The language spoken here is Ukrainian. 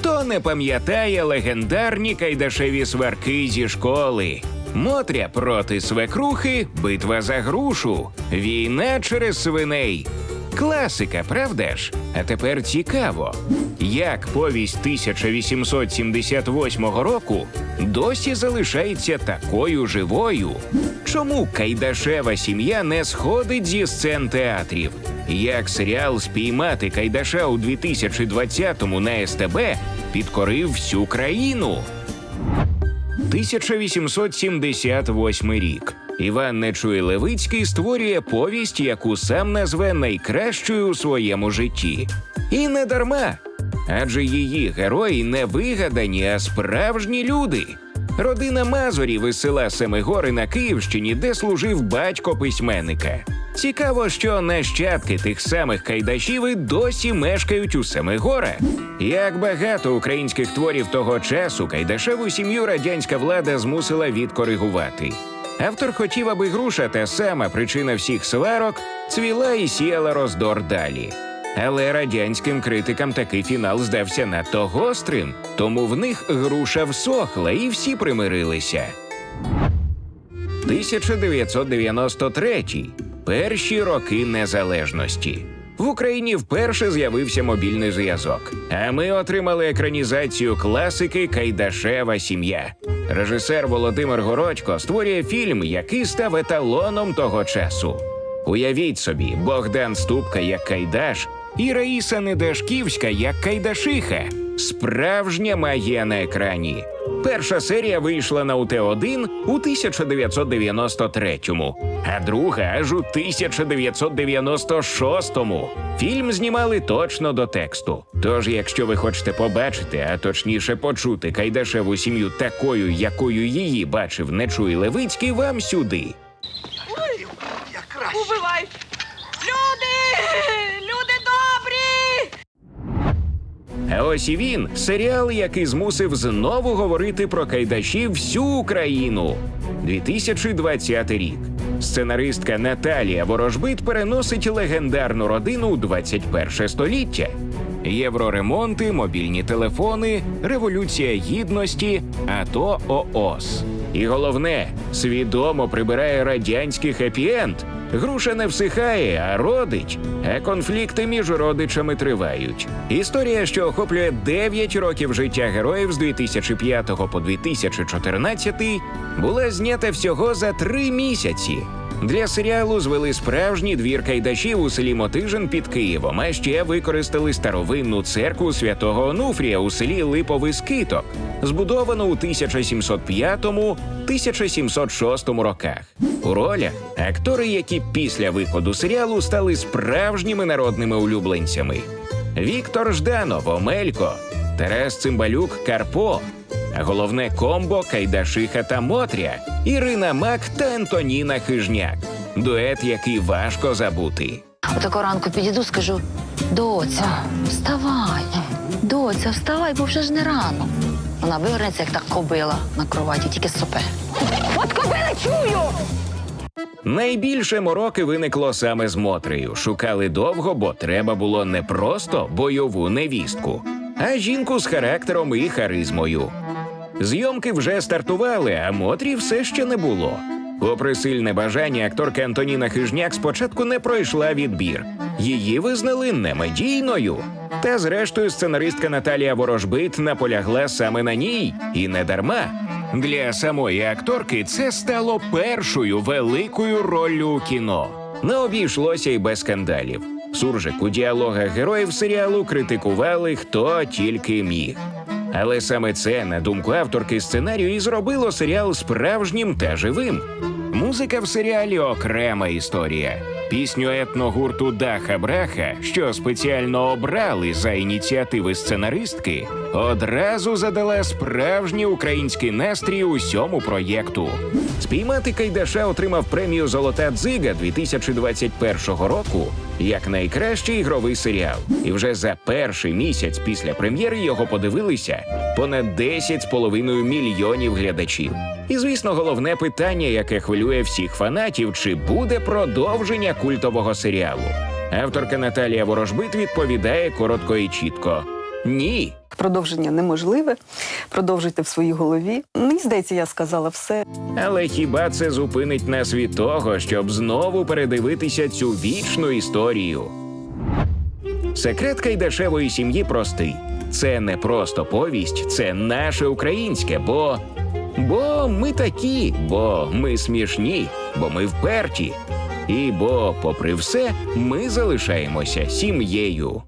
Хто не пам'ятає легендарні кайдашеві сварки зі школи? Мотря проти свекрухи, битва за грушу, війна через свиней. Класика, правда ж? А тепер цікаво, як повість 1878 року досі залишається такою живою. Чому Кайдашева сім'я не сходить зі сцен театрів? Як серіал Спіймати Кайдаша у 2020-му на СТБ підкорив всю країну? 1878 рік. Іван Нечуй Левицький створює повість, яку сам назве найкращою у своєму житті. І не дарма. Адже її герої не вигадані, а справжні люди. Родина Мазурів із села Семигори на Київщині, де служив батько письменника. Цікаво, що нащадки тих самих кайдашів і досі мешкають у Семигора. Як багато українських творів того часу, кайдашеву сім'ю радянська влада змусила відкоригувати. Автор хотів, аби груша та сама причина всіх сварок цвіла і сіяла роздор далі. Але радянським критикам такий фінал здався надто гострим, тому в них груша всохла і всі примирилися. 1993. Перші роки незалежності. В Україні вперше з'явився мобільний зв'язок. А ми отримали екранізацію класики Кайдашева сім'я. Режисер Володимир Городько створює фільм, який став еталоном того часу. Уявіть собі, Богдан Ступка як Кайдаш і Раїса Недашківська як Кайдашиха. Справжня магія на екрані. Перша серія вийшла на УТ-1 у 1993-му, а друга аж у 1996-му. Фільм знімали точно до тексту. Тож, якщо ви хочете побачити, а точніше почути Кайдашеву сім'ю такою, якою її бачив Нечуй Левицький, вам сюди. Убивай! Люди! Люди А ось і він серіал, який змусив знову говорити про кайдашів всю Україну. 2020 рік. Сценаристка Наталія Ворожбит переносить легендарну родину у 21 століття. Євроремонти, мобільні телефони, революція гідності, АТО ООС. І головне, свідомо прибирає радянський хеппі-енд. Груша не всихає, а родить, а конфлікти між родичами тривають. Історія, що охоплює 9 років життя героїв з 2005 по 2014, була знята всього за три місяці. Для серіалу звели справжній двір кайдашів у селі Мотижин під Києвом, а ще використали старовинну церкву святого Онуфрія у селі Липовий Скиток, збудовану у 1705-1706 роках. У ролях актори, які після виходу серіалу стали справжніми народними улюбленцями: Віктор Жданов, Омелько, Тарас Цимбалюк, Карпо. Головне комбо Кайдашиха та Мотря, Ірина Мак та Антоніна Хижняк. Дует, який важко забути. Отако ранку підійду, скажу: доця, вставай, доця, вставай, бо вже ж не рано. Вона вивернеться, як та кобила на кроваті, тільки сопе. От кобили чую! Найбільше мороки виникло саме з Мотрею. Шукали довго, бо треба було не просто бойову невістку, а жінку з характером і харизмою. Зйомки вже стартували, а Мотрі все ще не було. Попри сильне бажання, акторка Антоніна Хижняк спочатку не пройшла відбір. Її визнали немедійною. Та зрештою сценаристка Наталія Ворожбит наполягла саме на ній, і не дарма. Для самої акторки це стало першою великою роллю у кіно. Не обійшлося й без скандалів. Суржик у діалогах героїв серіалу критикували хто тільки міг. Але саме це, на думку авторки сценарію, і зробило серіал справжнім та живим. Музика в серіалі окрема історія. Пісню етногурту Даха Браха, що спеціально обрали за ініціативи сценаристки, одразу задала справжній український настрій усьому проєкту. Спіймати Кайдаша отримав премію Золота дзига 2021 року як найкращий ігровий серіал. І вже за перший місяць після прем'єри його подивилися понад 10,5 мільйонів глядачів. І звісно, головне питання, яке хвилює всіх фанатів, чи буде продовження культового серіалу. Авторка Наталія Ворожбит відповідає коротко і чітко: Ні. Продовження неможливе. Продовжуйте в своїй голові. Мені здається, я сказала все. Але хіба це зупинить нас від того, щоб знову передивитися цю вічну історію? Секрет Кайдашевої сім'ї простий. Це не просто повість, це наше українське, бо. Бо ми такі, бо ми смішні, бо ми вперті. І бо, попри все, ми залишаємося сім'єю.